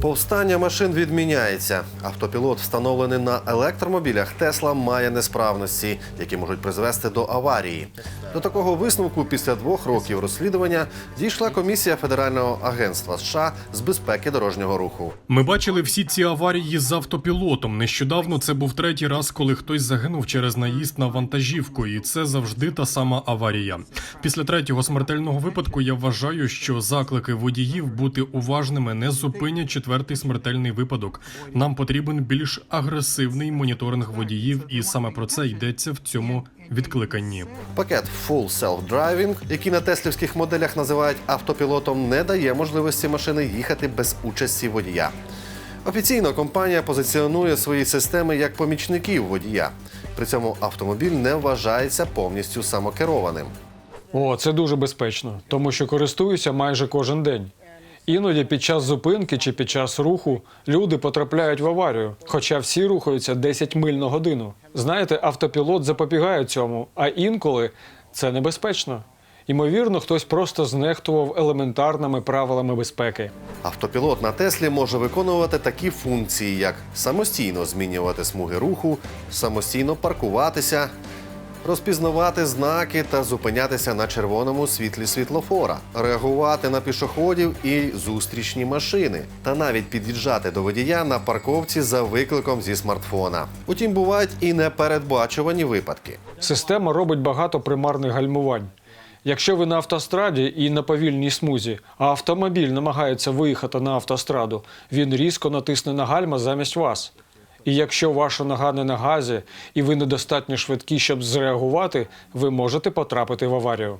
Повстання машин відміняється. Автопілот, встановлений на електромобілях Тесла, має несправності, які можуть призвести до аварії. До такого висновку після двох років розслідування дійшла комісія Федерального агентства США з безпеки дорожнього руху. Ми бачили всі ці аварії з автопілотом. Нещодавно це був третій раз, коли хтось загинув через наїзд на вантажівку, і це завжди та сама аварія. Після третього смертельного випадку я вважаю, що заклики водіїв бути уважними не зупинять четвертий смертельний випадок. Нам потрібен більш агресивний моніторинг водіїв, і саме про це йдеться в цьому відкликанні. Пакет Full Self Driving, який на теслівських моделях називають автопілотом, не дає можливості машини їхати без участі водія. Офіційно компанія позиціонує свої системи як помічників водія. При цьому автомобіль не вважається повністю самокерованим. О, це дуже безпечно, тому що користуюся майже кожен день. Іноді під час зупинки чи під час руху люди потрапляють в аварію, хоча всі рухаються 10 миль на годину. Знаєте, автопілот запобігає цьому, а інколи це небезпечно. Ймовірно, хтось просто знехтував елементарними правилами безпеки. Автопілот на Теслі може виконувати такі функції, як самостійно змінювати смуги руху, самостійно паркуватися, розпізнавати знаки та зупинятися на червоному світлі світлофора, реагувати на пішоходів і зустрічні машини, та навіть під'їжджати до водія на парковці за викликом зі смартфона. Утім, бувають і непередбачувані випадки. Система робить багато примарних гальмувань. Якщо ви на автостраді і на повільній смузі, а автомобіль намагається виїхати на автостраду, він різко натисне на гальма замість вас. І якщо ваша нога не на газі і ви недостатньо швидкі, щоб зреагувати, ви можете потрапити в аварію.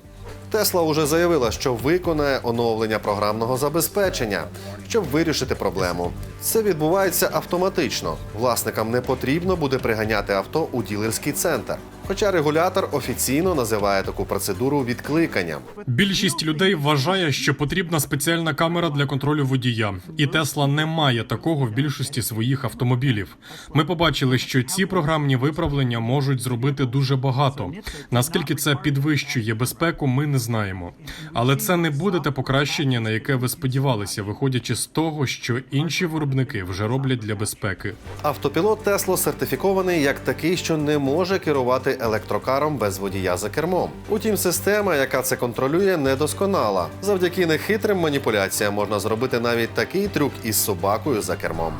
Тесла уже заявила, що виконає оновлення програмного забезпечення, щоб вирішити проблему. Це відбувається автоматично. Власникам не потрібно буде приганяти авто у ділерський центр. Хоча регулятор офіційно називає таку процедуру відкликанням. Більшість людей вважає, що потрібна спеціальна камера для контролю водія, і Тесла не має такого в більшості своїх автомобілів. Ми побачили, що ці програмні виправлення можуть зробити дуже багато. Наскільки це підвищує безпеку, ми не знаємо. Але це не буде те покращення, на яке ви сподівалися, виходячи з того, що інші виробники вже роблять для безпеки. Автопілот Тесло сертифікований як такий, що не може керувати електрокаром без водія за кермом. Утім, система, яка це контролює, недосконала. Завдяки нехитрим маніпуляціям можна зробити навіть такий трюк із собакою за кермом.